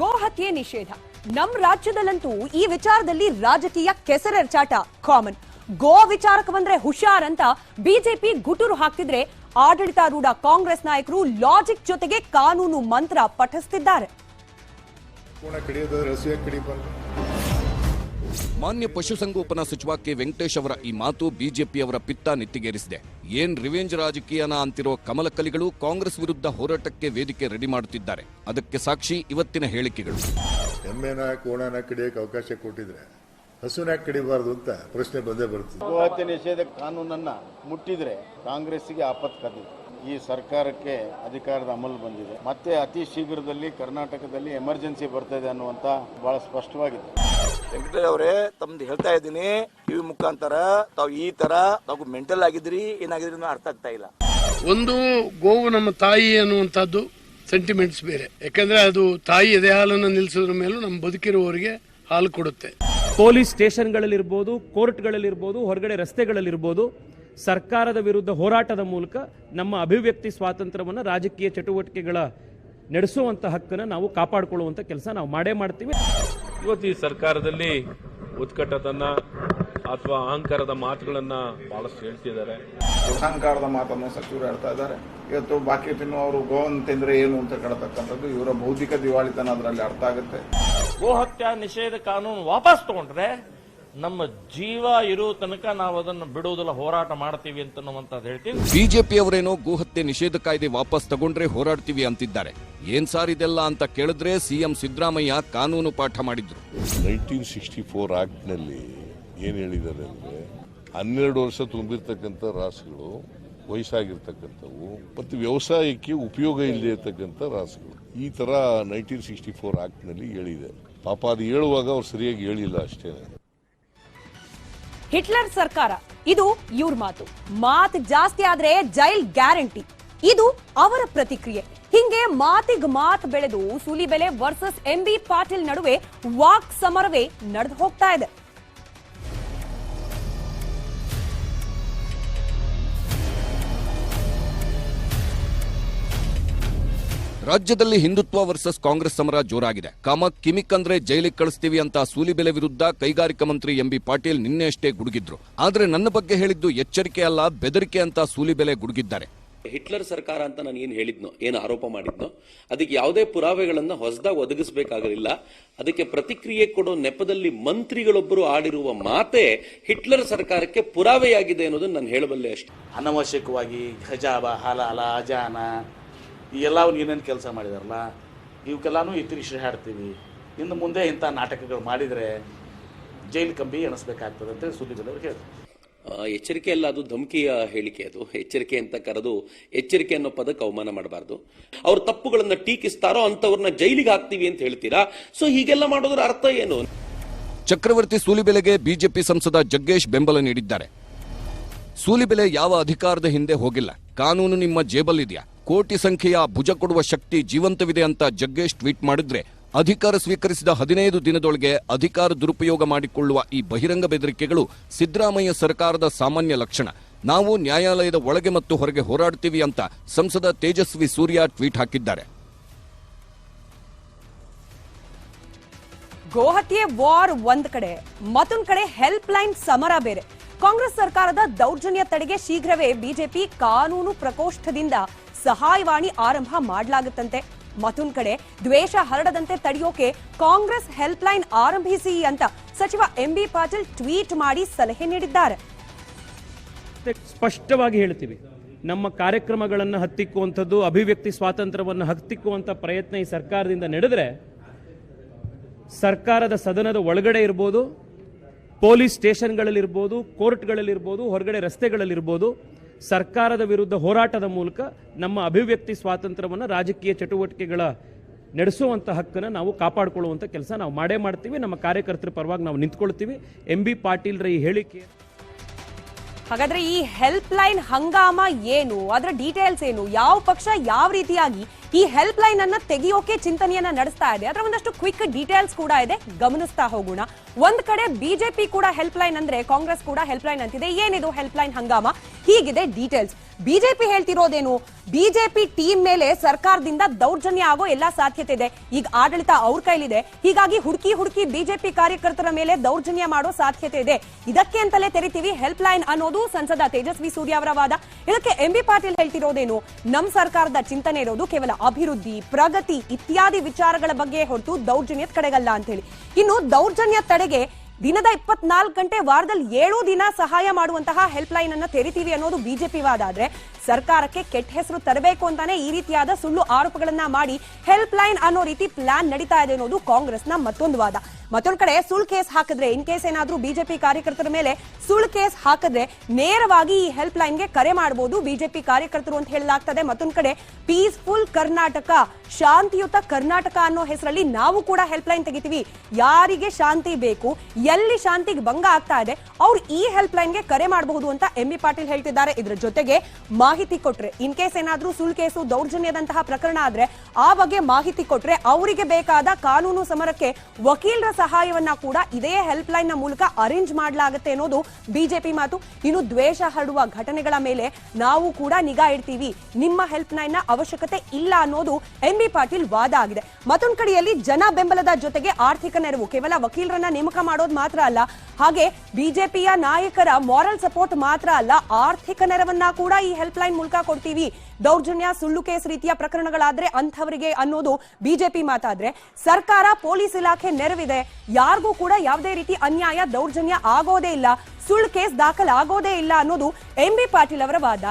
ಗೋ ಹತ್ಯೆ ನಿಷೇಧ. ನಮ್ ರಾಜ್ಯದಲ್ಲಂತೂ ಈ ವಿಚಾರದಲ್ಲಿ ರಾಜಕೀಯ ಕೆಸರೆರ್ಚಾಟ ಕಾಮನ್ ಗೋ ವಿಚಾರಕ್ಕೆ ಬಂದ್ರೆ ಹುಷಾರ್ ಅಂತ ಬಿಜೆಪಿ ಗುಟುರು ಹಾಕ್ತಿದ್ರೆ ಆಡಳಿತಾರೂಢ ಕಾಂಗ್ರೆಸ್ ನಾಯಕರು ಲಾಜಿಕ್ ಜೊತೆಗೆ ಕಾನೂನು ಮಂತ್ರ ಪಠಿಸ್ತಿದ್ದಾರೆ. ಮಾನ್ಯ ಪಶುಸಂಗೋಪನಾ ಸಚಿವ ಕೆ. ವೆಂಕಟೇಶ್ ಅವರ ಈ ಮಾತು ಬಿಜೆಪಿ ಅವರ ಪಿತ್ತ ನೆತ್ತಿಗೇರಿಸಿದೆ. ಏನ್ ರಿವೆಂಜ್ ರಾಜಕೀಯನ ಅಂತಿರೋ ಕಮಲಕಲಿಗಳು ಕಾಂಗ್ರೆಸ್ ವಿರುದ್ಧ ಹೋರಾಟಕ್ಕೆ ವೇದಿಕೆ ರೆಡಿ ಮಾಡುತ್ತಿದ್ದಾರೆ. ಅದಕ್ಕೆ ಸಾಕ್ಷಿ ಇವತ್ತಿನ ಹೇಳಿಕೆಗಳು. ಎಮ್ಮೆನ ಕೋಣನ ಕಡಿಯೋಕೆ ಅವಕಾಶ ಕೊಟ್ಟಿದ್ರೆ ಹಸುನಾಗ ಕಡಿಬಾರದು ಅಂತ ಪ್ರಶ್ನೆ ಬಂದೇ ಬರುತ್ತೆ. ಗೋಹತ್ಯೆ ನಿಷೇಧ ಕಾನೂನನ್ನ ಮುಟ್ಟಿದ್ರೆ ಕಾಂಗ್ರೆಸ್ಗೆ ಆಪತ್ತು ಕದಿದೆ ಈ ಸರ್ಕಾರಕ್ಕೆ ಅಧಿಕಾರದ ಅಮಲು ಬಂದಿದೆ. ಮತ್ತೆ ಅತಿ ಶೀಘ್ರದಲ್ಲಿ ಕರ್ನಾಟಕದಲ್ಲಿ ಎಮರ್ಜೆನ್ಸಿ ಬರ್ತದೆ ಅನ್ನುವಂತ ಬಹಳ ಸ್ಪಷ್ಟವಾಗಿದೆ. ವೆಂಕಟೇಶ್ ಅವರೇ ತಮ್ದು ಹೇಳ್ತಾ ಇದ್ದೀನಿ ಟಿವಿ ಮುಖಾಂತರ ತಾವು ಈ ತರ ತಾವು ಮೆಂಟಲ್ ಆಗಿದ್ರಿ ಏನಾಗಿದ್ರಿ ಅನ್ನೋ ಅರ್ಥ ಆಗ್ತಾ ಇಲ್ಲ. ಒಂದು ಗೋವು ನಮ್ಮ ತಾಯಿ ಅನ್ನುವಂಥದ್ದು ಸೆಂಟಿಮೆಂಟ್ಸ್ ಬೇರೆ. ಯಾಕಂದ್ರೆ ಅದು ತಾಯಿ ಎದೆ ಹಾಲನ್ನು ನಿಲ್ಲಿಸೋದ್ರ ಮೇಲೂ ನಮ್ಮ ಬದುಕಿರುವವರಿಗೆ ಹಾಲು ಕೊಡುತ್ತೆ. ಪೊಲೀಸ್ ಸ್ಟೇಷನ್ಗಳಲ್ಲಿರ್ಬೋದು ಕೋರ್ಟ್ಗಳಲ್ಲಿರ್ಬೋದು ಹೊರಗಡೆ ರಸ್ತೆಗಳಲ್ಲಿರ್ಬೋದು ಸರ್ಕಾರದ ವಿರುದ್ಧ ಹೋರಾಟದ ಮೂಲಕ ನಮ್ಮ ಅಭಿವ್ಯಕ್ತಿ ಸ್ವಾತಂತ್ರ್ಯವನ್ನು ರಾಜಕೀಯ ಚಟುವಟಿಕೆಗಳ ನಡೆಸುವಂಥ ಹಕ್ಕನ್ನು ನಾವು ಕಾಪಾಡಿಕೊಳ್ಳುವಂಥ ಕೆಲಸ ನಾವು ಮಾಡೇ ಮಾಡ್ತೀವಿ. ಇವತ್ತು ಈ ಸರ್ಕಾರದಲ್ಲಿ ಉತ್ಕಟತನ ಅಥವಾ ಅಹಂಕಾರದ ಮಾತುಗಳನ್ನು ಬಹಳಷ್ಟು ಹೇಳ್ತಿದ್ದಾರೆ. ಅಹಂಕಾರದ ಮಾತನ್ನು ಸಚಿವರು ಹೇಳ್ತಾ ಇದ್ದಾರೆ. ಇವತ್ತು ಬಾಕಿ ತಿನ್ನುವವರು ಗೋವನ್ನು ತಿಂದ್ರೆ ಏನು ಅಂತ ಕೇಳತಕ್ಕಂಥದ್ದು ಇವರ ಬೌದ್ಧಿಕ ದಿವಾಳಿತನ ಅದರಲ್ಲಿ ಅರ್ಥ ಆಗುತ್ತೆ. ಗೋಹತ್ಯಾ ನಿಷೇಧ ಕಾನೂನು ವಾಪಸ್ ತಗೊಂಡ್ರೆ ನಮ್ಮ ಜೀವ ಇರೋ ತನಕ ನಾವು ಅದನ್ನು ಬಿಡುವುದಿಲ್ಲ ಹೋರಾಟ ಮಾಡ್ತೀವಿ ಅಂತ ಅನ್ನುವಂಥದ್ದು ಹೇಳ್ತೀನಿ ಬಿಜೆಪಿಯವರೇನೋ ಗೋಹತ್ಯೆ ನಿಷೇಧ ಕಾಯ್ದೆ ವಾಪಸ್ ತಗೊಂಡ್ರೆ ಹೋರಾಡ್ತೀವಿ ಅಂತಿದ್ದಾರೆ. ಏನ್ ಸಾರ್ ಇದೆಲ್ಲ ಅಂತ ಕೇಳಿದ್ರೆ ಸಿಎಂ ಸಿದ್ದರಾಮಯ್ಯ ಕಾನೂನು ಪಾಠ ಮಾಡಿದ್ರು. ನೈನ್ಟೀನ್ ಸಿಕ್ಸ್ಟಿ ಫೋರ್ ಆಕ್ಟ್ನಲ್ಲಿ ಏನು ಹೇಳಿದ್ದಾರೆ ಅಂದ್ರೆ ಹನ್ನೆರಡು ವರ್ಷ ತುಂಬಿರ್ತಕ್ಕಂಥ ರಾಸುಗಳು ವಯಸ್ಸಾಗಿರ್ತಕ್ಕಂಥವು ಮತ್ತು ವ್ಯವಸಾಯಕ್ಕೆ ಉಪಯೋಗ ಇಲ್ಲದೆ ಇರ್ತಕ್ಕಂಥ ರಾಸುಗಳು. ಈ ಥರ ನೈನ್ಟೀನ್ ಸಿಕ್ಸ್ಟಿ ಫೋರ್ ಆಕ್ಟ್ನಲ್ಲಿ ಹೇಳಿದೆ. ಪಾಪ ಅದು ಹೇಳುವಾಗ ಅವ್ರು ಸರಿಯಾಗಿ ಹೇಳಿಲ್ಲ ಅಷ್ಟೇ. ಹಿಟ್ಲರ್ ಸರ್ಕಾರ. ಇದು ಇವ್ರ ಮಾತು. ಮಾತ್ ಜಾಸ್ತಿ ಆದ್ರೆ ಜೈಲ್ ಗ್ಯಾರಂಟಿ. ಇದು ಅವರ ಪ್ರತಿಕ್ರಿಯೆ. ಹಿಂಗೆ ಮಾತಿಗ್ ಮಾತ್ ಬೆಳೆದು Sulibele versus M B Patil ನಡುವೆ ವಾಕ್ ಸಮರವೇ ನಡೆದು ಹೋಗ್ತಾ ಇದೆ. ರಾಜ್ಯದಲ್ಲಿ ಹಿಂದುತ್ವ ವರ್ಸಸ್ ಕಾಂಗ್ರೆಸ್ ಸಮರ ಜೋರಾಗಿದೆ. ಕಾಮ ಕಿಮಿಕ್ ಅಂದ್ರೆ ಜೈಲಿಗೆ ಕಳಿಸ್ತೀವಿ ಅಂತ ಸೂಲಿಬೆಲೆ ವಿರುದ್ಧ ಕೈಗಾರಿಕಾ ಮಂತ್ರಿ ಎಂಬಿ ಪಾಟೀಲ್ ನಿನ್ನೆಯಷ್ಟೇ ಗುಡುಗಿದ್ರು. ಆದ್ರೆ ನನ್ನ ಬಗ್ಗೆ ಹೇಳಿದ್ದು ಎಚ್ಚರಿಕೆ ಅಲ್ಲ ಬೆದರಿಕೆ ಅಂತ ಸೂಲಿಬೆಲೆ ಗುಡುಗಿದ್ದಾರೆ. ಹಿಟ್ಲರ್ ಸರ್ಕಾರ ಅಂತ ನಾನು ಏನು ಹೇಳಿದ್ನೋ ಏನು ಆರೋಪ ಮಾಡಿದ್ನೋ ಅದಕ್ಕೆ ಯಾವುದೇ ಪುರಾವೆಗಳನ್ನು ಹೊಸದಾಗಿ ಒದಗಿಸಬೇಕಾಗಲಿಲ್ಲ. ಅದಕ್ಕೆ ಪ್ರತಿಕ್ರಿಯೆ ಕೊಡೋ ನೆಪದಲ್ಲಿ ಮಂತ್ರಿಗಳೊಬ್ಬರು ಆಡಿರುವ ಮಾತೆ ಹಿಟ್ಲರ್ ಸರ್ಕಾರಕ್ಕೆ ಪುರಾವೆಯಾಗಿದೆ ಅನ್ನೋದನ್ನು ನಾನು ಹೇಳಬಲ್ಲೆ ಅಷ್ಟೇ. ಅನವಶ್ಯಕವಾಗಿ ಗಜಾಬ ಹಲಾಲ ಅಜಾನ ಈ ಎಲ್ಲ ಅವ್ನು ಏನೇನು ಕೆಲಸ ಮಾಡಿದಾರಲ್ಲ ಇವಕ್ಕೆಲ್ಲಾನು ಇತಿರಿಶ್ರೆ ಹಾಡ್ತೀವಿ. ಇನ್ನು ಮುಂದೆ ಇಂಥ ನಾಟಕಗಳು ಮಾಡಿದರೆ ಜೈಲು ಕಂಬಿ ಎಣಿಸ್ಬೇಕಾಗ್ತದೆ ಅಂತ ಸುದ್ದಿಗಳವ್ರು ಹೇಳಿದ್ರು ಆ, ಎಚ್ಚರಿಕೆ ಅಲ್ಲ ಅದು ಧಮಕಿಯ ಹೇಳಿಕೆ ಅದು. ಎಚ್ಚರಿಕೆ ಅಂತ ಕರೆದು ಎಚ್ಚರಿಕೆ ಅನ್ನೋ ಪದಕ್ಕೆ ಅವಮಾನ ಮಾಡಬಾರ್ದು. ಅವ್ರ ತಪ್ಪುಗಳನ್ನ ಟೀಕಿಸ್ತಾರೋ ಅಂತವ್ರನ್ನ ಜೈಲಿಗೆ ಹಾಕ್ತೀವಿ ಅಂತ ಹೇಳ್ತೀರಾ? ಸೊ ಹೀಗೆಲ್ಲ ಮಾಡೋದ್ರ ಅರ್ಥ ಏನು? ಚಕ್ರವರ್ತಿ ಸೂಲಿಬೆಲೆಗೆ ಬಿಜೆಪಿ ಸಂಸದ ಜಗ್ಗೇಶ್ ಬೆಂಬಲ ನೀಡಿದ್ದಾರೆ. ಸೂಲಿಬೆಲೆ ಯಾವ ಅಧಿಕಾರದ ಹಿಂದೆ ಹೋಗಿಲ್ಲ? ಕಾನೂನು ನಿಮ್ಮ ಜೇಬಲ್ಲಿದೆಯಾ? ಕೋಟಿ ಸಂಖ್ಯೆಯ ಭುಜ ಕೊಡುವ ಶಕ್ತಿ ಜೀವಂತವಿದೆ ಅಂತ ಜಗ್ಗೇಶ್ ಟ್ವೀಟ್ ಮಾಡಿದ್ರೆ, ಅಧಿಕಾರ ಸ್ವೀಕರಿಸಿದ ಹದಿನೈದು ದಿನದೊಳಗೆ ಅಧಿಕಾರ ದುರುಪಯೋಗ ಮಾಡಿಕೊಳ್ಳುವ ಈ ಬಹಿರಂಗ ಬೆದರಿಕೆಗಳು ಸಿದ್ದರಾಮಯ್ಯ ಸರ್ಕಾರದ ಸಾಮಾನ್ಯ ಲಕ್ಷಣ. ನಾವು ನ್ಯಾಯಾಲಯದ ಒಳಗೆ ಮತ್ತು ಹೊರಗೆ ಹೋರಾಡ್ತೀವಿ ಅಂತ ಸಂಸದ ತೇಜಸ್ವಿ ಸೂರ್ಯ ಟ್ವೀಟ್ ಹಾಕಿದ್ದಾರೆ. ಗೋಹತ್ಯೆ, ವಾರ್ ಒಂದ್ ಕಡೆ. ಮತ್ತೊಂದ್ ಕಡೆ ಹೆಲ್ಪ್ ಲೈನ್ ಸಮರ ಬೇರೆ. ಕಾಂಗ್ರೆಸ್ ಸರ್ಕಾರದ ದೌರ್ಜನ್ಯ ತಡೆಗೆ ಶೀಘ್ರವೇ ಬಿಜೆಪಿ ಕಾನೂನು ಪ್ರಕೋಷ್ಠದಿಂದ ಸಹಾಯವಾಣಿ ಆರಂಭ ಮಾಡಲಾಗುತ್ತಂತೆ. ಮತ್ತೊಂದು ಕಡೆ, ದ್ವೇಷ ಹರಡದಂತೆ ತಡೆಯೋಕೆ ಕಾಂಗ್ರೆಸ್ ಹೆಲ್ಪ್ ಲೈನ್ ಆರಂಭಿಸಿ ಅಂತ ಸಚಿವ ಎಂಬಿ ಪಾಟೀಲ್ ಟ್ವೀಟ್ ಮಾಡಿ ಸಲಹೆ ನೀಡಿದ್ದಾರೆ. ಸ್ಪಷ್ಟವಾಗಿ ಹೇಳ್ತೀವಿ, ನಮ್ಮ ಕಾರ್ಯಕ್ರಮಗಳನ್ನು ಹತ್ತಿಕ್ಕುವಂಥದ್ದು, ಅಭಿವ್ಯಕ್ತಿ ಸ್ವಾತಂತ್ರ್ಯವನ್ನು ಹತ್ತಿಕ್ಕುವಂಥ ಪ್ರಯತ್ನ ಈ ಸರ್ಕಾರದಿಂದ ನಡೆದರೆ, ಸರ್ಕಾರದ ಸದನದ ಒಳಗಡೆ ಇರ್ಬೋದು, ಪೊಲೀಸ್ ಸ್ಟೇಷನ್ಗಳಲ್ಲಿರ್ಬೋದು, ಕೋರ್ಟ್ಗಳಲ್ಲಿರ್ಬೋದು, ಹೊರಗಡೆ ರಸ್ತೆಗಳಲ್ಲಿರ್ಬೋದು ಸರ್ಕಾರದ ವಿರುದ್ಧ ಹೋರಾಟದ ಮೂಲಕ ನಮ್ಮ ಅಭಿವ್ಯಕ್ತಿ ಸ್ವಾತಂತ್ರ್ಯವನ್ನು ರಾಜಕೀಯ ಚಟುವಟಿಕೆಗಳ ನಡೆಸುವಂಥ ಹಕ್ಕನ್ನು ನಾವು ಕಾಪಾಡಿಕೊಳ್ಳುವಂಥ ಕೆಲಸ ನಾವು ಮಾಡೇ ಮಾಡ್ತೀವಿ. ನಮ್ಮ ಕಾರ್ಯಕರ್ತರ ಪರವಾಗಿ ನಾವು ನಿಂತ್ಕೊಳ್ತೀವಿ. ಎಂ ಬಿ ಪಾಟೀಲ್ರ ಈ ಹೇಳಿಕೆ. ಹಾಗಾದ್ರೆ ಈ ಹೆಲ್ಪ್ ಲೈನ್ ಹಂಗಾಮ ಏನು? ಅದರ ಡೀಟೇಲ್ಸ್ ಏನು? ಯಾವ ಪಕ್ಷ ಯಾವ ರೀತಿಯಾಗಿ ಈ ಹೆಲ್ಪ್ ಲೈನ್ ಅನ್ನ ತೆಗೆಯೋಕೆ ಚಿಂತನೆಯನ್ನ ನಡೆಸ್ತಾ ಇದೆ? ಅದರ ಒಂದಷ್ಟು ಕ್ವಿಕ್ ಡೀಟೇಲ್ಸ್ ಕೂಡ ಇದೆ. ಗಮನಿಸ್ತಾ ಹೋಗೋಣ. ಒಂದ್ ಕಡೆ ಬಿಜೆಪಿ ಕೂಡ ಹೆಲ್ಪ್ ಲೈನ್ ಅಂದ್ರೆ ಕಾಂಗ್ರೆಸ್ ಕೂಡ ಹೆಲ್ಪ್ ಲೈನ್ ಅಂತಿದೆ. ಏನಿದು ಹೆಲ್ಪ್ ಲೈನ್ ಹಂಗಾಮ? ಹೀಗಿದೆ ಡೀಟೇಲ್ಸ್. ಬಿಜೆಪಿ ಹೇಳ್ತಿರೋದೇನು? ಬಿಜೆಪಿ ಟೀಮ್ ಮೇಲೆ ಸರ್ಕಾರದಿಂದ ದೌರ್ಜನ್ಯ ಆಗೋ ಎಲ್ಲಾ ಸಾಧ್ಯತೆ ಇದೆ. ಈಗ ಆಡಳಿತ ಅವ್ರ ಕೈಲಿದೆ. ಹೀಗಾಗಿ ಹುಡುಕಿ ಹುಡುಕಿ ಬಿಜೆಪಿ ಕಾರ್ಯಕರ್ತರ ಮೇಲೆ ದೌರ್ಜನ್ಯ ಮಾಡೋ ಸಾಧ್ಯತೆ ಇದೆ. ಇದಕ್ಕೆ ಅಂತಲೇ ತೆರಿತೀವಿ ಹೆಲ್ಪ್ ಲೈನ್ ಅನ್ನೋದು ಸಂಸದ ತೇಜಸ್ವಿ ಸೂರ್ಯ ಅವರ ವಾದ. ಇದಕ್ಕೆ ಎಂ ಬಿ ಪಾಟೀಲ್ ಹೇಳ್ತಿರೋದೇನು? ನಮ್ ಸರ್ಕಾರದ ಚಿಂತನೆ ಇರೋದು ಕೇವಲ ಅಭಿವೃದ್ಧಿ, ಪ್ರಗತಿ ಇತ್ಯಾದಿ ವಿಚಾರಗಳ ಬಗ್ಗೆ ಹೊರತು ದೌರ್ಜನ್ಯದ ಕಡೆಗಲ್ಲ ಅಂತ ಹೇಳಿ. ಇನ್ನು ದೌರ್ಜನ್ಯ ತಡೆಗೆ ದಿನದ ಇಪ್ಪತ್ನಾಲ್ಕು ಗಂಟೆ ವಾರದಲ್ಲಿ ಏಳು ದಿನ ಸಹಾಯ ಮಾಡುವಂತಹ ಹೆಲ್ಪ್ ಲೈನ್ ಅನ್ನ ತೆರಿತೀವಿ ಅನ್ನೋದು ಬಿಜೆಪಿ ವಾದ ಆದ್ರೆ ಸರ್ಕಾರಕ್ಕೆ ಕೆಟ್ಟ ಹೆಸರು ತರಬೇಕು ಅಂತಾನೆ ಈ ರೀತಿಯಾದ ಸುಳ್ಳು ಆರೋಪಗಳನ್ನ ಮಾಡಿ ಹೆಲ್ಪ್ ಲೈನ್ ಅನ್ನೋ ರೀತಿ ಪ್ಲಾನ್ ನಡೀತಾ ಇದೆ ಅನ್ನೋದು ಕಾಂಗ್ರೆಸ್ನ ಮತ್ತೊಂದು ವಾದ. ಮತ್ತೊಂದ್ ಕಡೆ ಸುಳ್ಳು ಕೇಸ್ ಹಾಕಿದ್ರೆ, ಇನ್ ಕೇಸ್ ಏನಾದ್ರೂ ಬಿಜೆಪಿ ಕಾರ್ಯಕರ್ತರ ಮೇಲೆ ಸುಳ್ಳು ಕೇಸ್ ಹಾಕಿದ್ರೆ ನೇರವಾಗಿ ಈ ಹೆಲ್ಪ್ ಲೈನ್ಗೆ ಕರೆ ಮಾಡಬಹುದು ಬಿಜೆಪಿ ಕಾರ್ಯಕರ್ತರು ಅಂತ ಹೇಳಲಾಗ್ತದೆ. ಮತ್ತೊಂದ್ ಕಡೆ ಪೀಸ್ಫುಲ್ ಕರ್ನಾಟಕ ಶಾಂತಿಯುತ ಕರ್ನಾಟಕ ಅನ್ನೋ ಹೆಸರಲ್ಲಿ ನಾವು ಕೂಡ ಹೆಲ್ಪ್ ಲೈನ್ ತೆಗಿತೀವಿ. ಯಾರಿಗೆ ಶಾಂತಿ ಬೇಕು, ಎಲ್ಲಿ ಶಾಂತಿಗೆ ಭಂಗ ಆಗ್ತಾ ಇದೆ, ಅವ್ರು ಈ ಹೆಲ್ಪ್ ಲೈನ್ಗೆ ಕರೆ ಮಾಡಬಹುದು ಅಂತ ಎಂ ಬಿ ಪಾಟೀಲ್ ಹೇಳ್ತಿದ್ದಾರೆ. ಇದ್ರ ಜೊತೆಗೆ ಮಾಹಿತಿ ಕೊಟ್ರೆ, ಇನ್ ಕೇಸ್ ಏನಾದ್ರೂ ಸುಳ್ಳು ಕೇಸು ದೌರ್ಜನ್ಯದಂತಹ ಪ್ರಕರಣ ಆದ್ರೆ ಆ ಬಗ್ಗೆ ಮಾಹಿತಿ ಕೊಟ್ರೆ, ಅವರಿಗೆ ಬೇಕಾದ ಕಾನೂನು ಸಮರಕ್ಕೆ ವಕೀಲರ ಸಹಾಯವನ್ನ ಕೂಡ ಇದೇ ಹೆಲ್ಪ್ ಲೈನ್ನ ಮೂಲಕ ಅರೇಂಜ್ ಮಾಡಲಾಗುತ್ತೆ ಅನ್ನೋದು ಬಿಜೆಪಿ ಮಾತು. ಇನ್ನು ದ್ವೇಷ ಹರಡುವ ಘಟನೆಗಳ ಮೇಲೆ ನಾವು ಕೂಡ ನಿಗಾ ಇಡ್ತೀವಿ. ನಿಮ್ಮ ಹೆಲ್ಪ್ ಲೈನ್ನ ಅವಶ್ಯಕತೆ ಇಲ್ಲ ಅನ್ನೋದು ಎಂ ಬಿ ಪಾಟೀಲ್ ವಾದ ಆಗಿದೆ. ಮತ್ತೊಂದು ಕಡೆಯಲ್ಲಿ ಜನ ಬೆಂಬಲದ ಜೊತೆಗೆ ಆರ್ಥಿಕ ನೆರವು, ಕೇವಲ ವಕೀಲರನ್ನ ನೇಮಕ ಮಾಡೋದು ಮಾತ್ರ ಅಲ್ಲ, ಹಾಗೆ ಬಿಜೆಪಿಯ ನಾಯಕರ ಮಾರಲ್ ಸಪೋರ್ಟ್ ಮಾತ್ರ ಅಲ್ಲ, ಆರ್ಥಿಕ ನೆರವನ್ನ ಕೂಡ ಈ ಹೆಲ್ಪ್ ಲೈನ್ ಮೂಲಕ ಕೊಡ್ತೀವಿ. ದೌರ್ಜನ್ಯ, ಸುಳ್ಳು ಕೇಸ್ ರೀತಿಯ ಪ್ರಕರಣಗಳಾದ್ರೆ ಅಂಥವರಿಗೆ ಅನ್ನೋದು ಬಿಜೆಪಿ ಮಾತಾದ್ರೆ ಸರ್ಕಾರ ಪೊಲೀಸ್ ಇಲಾಖೆ ನೆರವಿದೆ. ಯಾರಿಗೂ ಕೂಡ ಯಾವುದೇ ರೀತಿ ಅನ್ಯಾಯ, ದೌರ್ಜನ್ಯ ಆಗೋದೇ ಇಲ್ಲ. ಸುಳ್ಳು ಕೇಸ್ ದಾಖಲಾಗೋದೇ ಇಲ್ಲ ಅನ್ನೋದು ಎಂ ಬಿ ಪಾಟೀಲ್ ಅವರ ವಾದ.